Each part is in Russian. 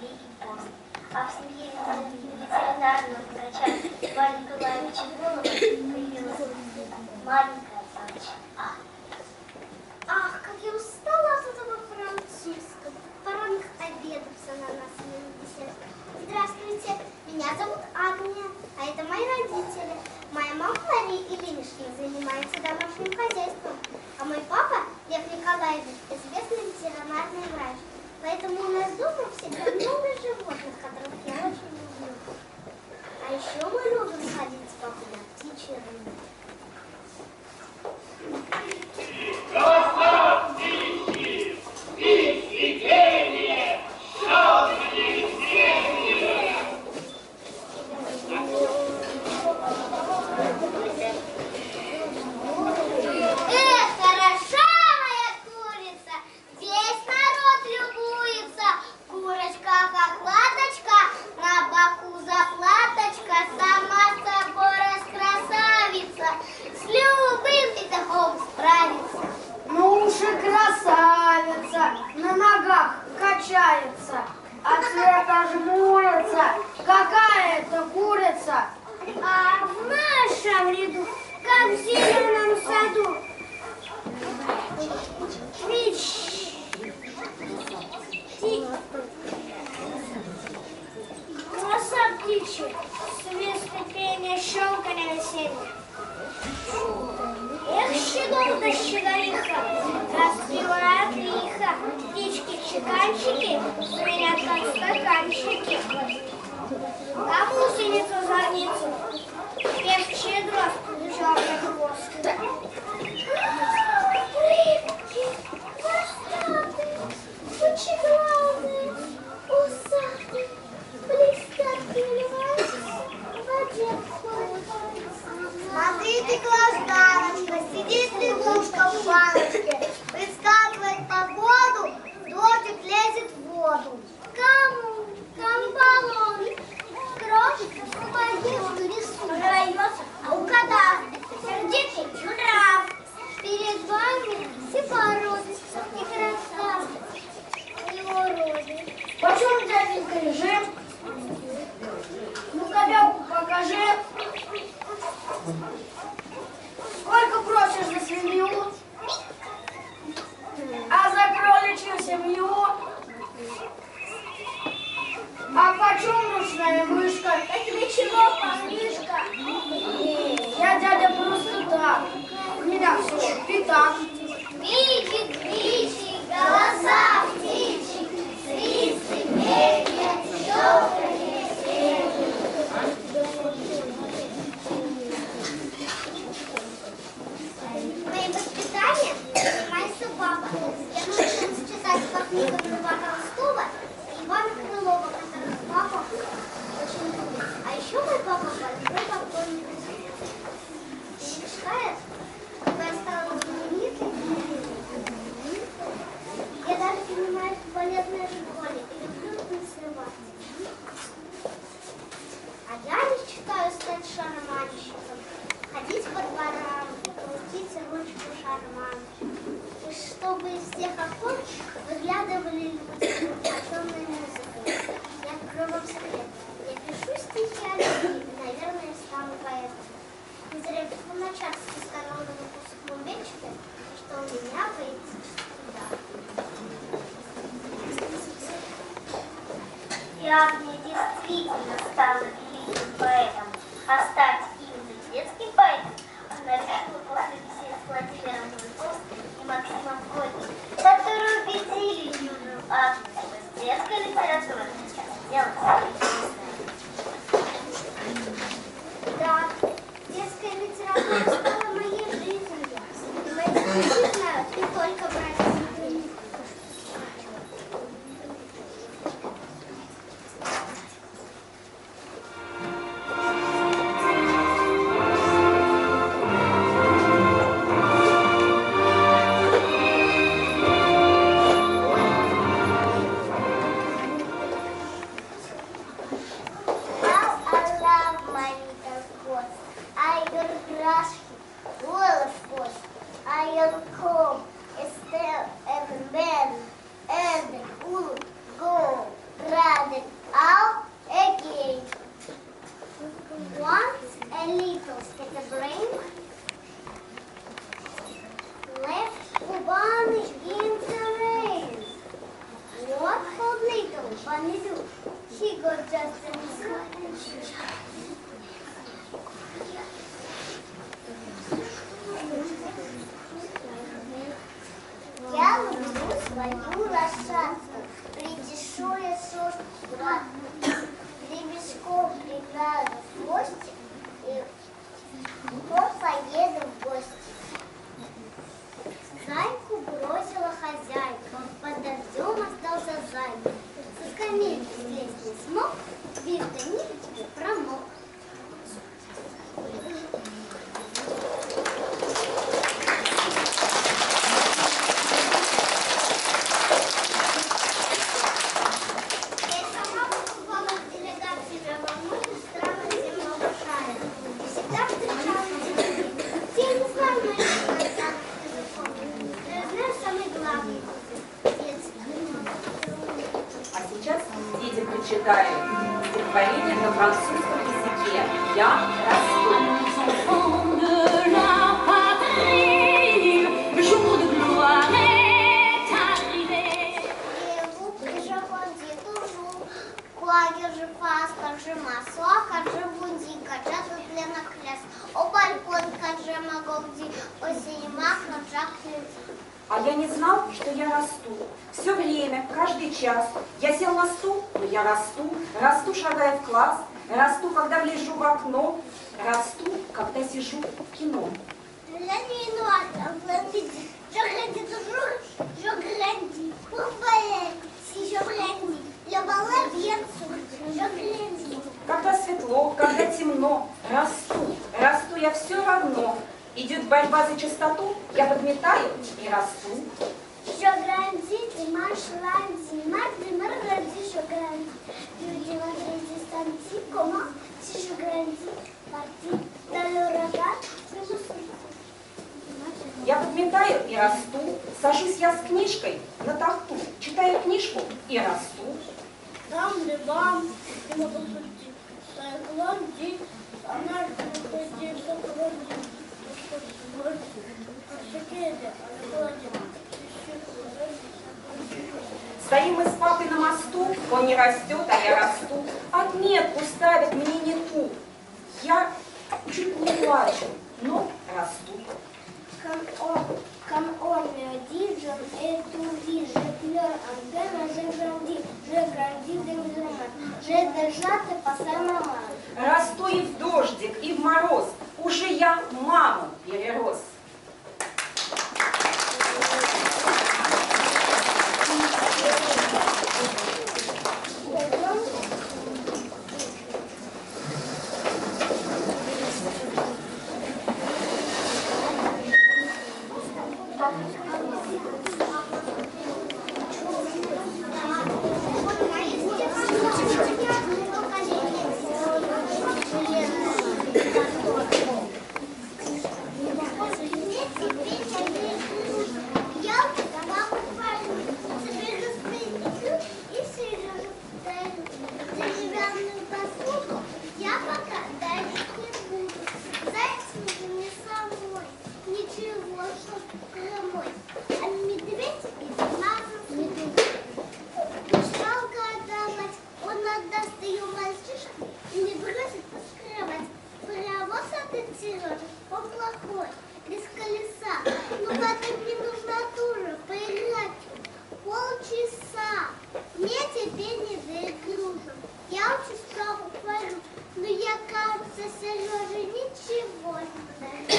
семье Егорова. А в семье ветеринарного врача Ивана Николаевича Волова появилась маленькая собачка Ах. Ах, как я устала от этого французского. Паромных обедов за на нас. Здравствуйте, меня зовут Агния, а это мои родители. Моя мама Мария Ильинична занимается домашним хозяйством, а мой папа Лев Николаевич известный ветеринарный врач. Поэтому у нас дома жмурятся, какая это курица. А в нашем ряду, как в зеленом саду, Меч. Голоса птичьи, свист и пение щелканье весенне. Эх, щегол да щеголиха, распевает лихо, птички-чеканчики, достаю стаканчики. Капустницу, зорницу, певчие дрозд, жабры хвост. Рыбки, хвостаты, пучеглазые, усатые, блестящие в воде Смотрите, глаздарочка, сидит лягушка в баночке. режим. О балкон, как же магогди, о синема, как же хлеб. А я не знал, что я расту. Все время, каждый час. Я сел на стул, но я расту. Расту, шагая в класс. Расту, когда гляжу в окно. Расту, когда сижу в кино. Когда светло, когда темно, расту. Расту я все равно. Идет борьба за чистоту, я подметаю и расту. Je grandis, dimanche, lundi, mardi, mercredi, je grandis. Jeudi, vendredi, samedi, comment Si je grandis, parti dans le regard, je me suis. Я подметаю и расту. Сажусь я с книжкой на тахту. Читаю книжку и расту. Там, де вам, і мотоцикл. Сайклонді, а наш виході закладі. Шикеде, а накладі. Стоим мы с папой на мосту, он не растет, а я расту. Отметку ставят мне не ту. Я чуть не плачу, но расту. On me dit, je m'étourdis, je pleure en peine, je grandis, je grandis de взломать. J'ai déjà dépassé maman. Расту и в дождик, и в мороз. Уже я E aí, arroz. Thank Я учусь праву пару, но я, кажется, Сереже ничего не подарю.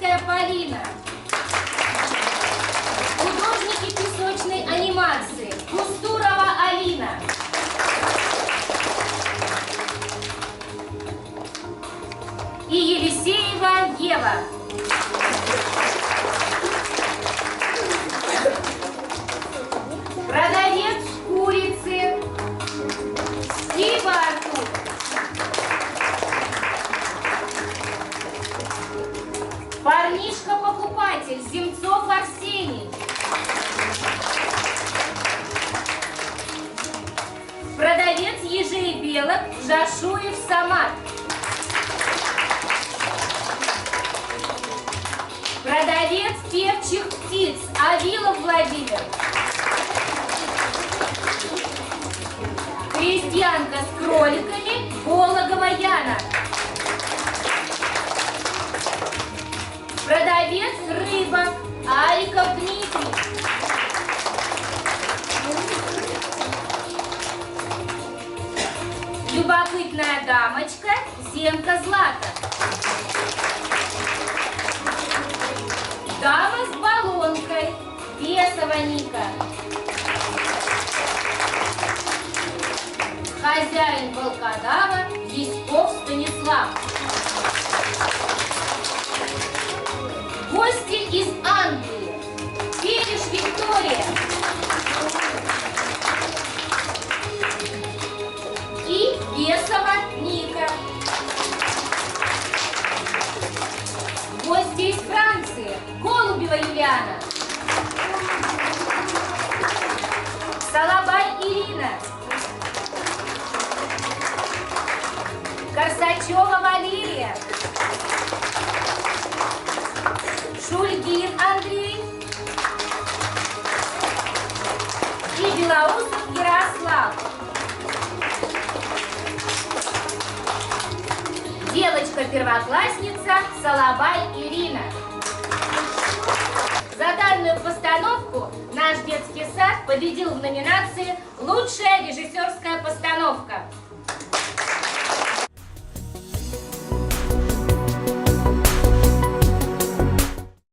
Загорская Полина. Художники песочной анимации Кустурова Алина. И Елисеева Ева. Крестьянка с кроликами Пологова Яна. Продавец рыбок Ариков Дмитрий. Любопытная дамочка Зенка Злата. Дама с баллонкой Бесова Ника. Хозяин волкодава Яськов Станислав. Гости из Англии. Фелиш Виктория. И Бесова Ника. Гости из Франции. Голубева Юлиана. Салабай Ирина. Корсачева Валерия. Шульгин Андрей. И Белоусов Ярослав. Девочка-первоклассница Салабай Ирина. За данную постановку наш детский сад победил в номинации «Лучшая режиссерская постановка».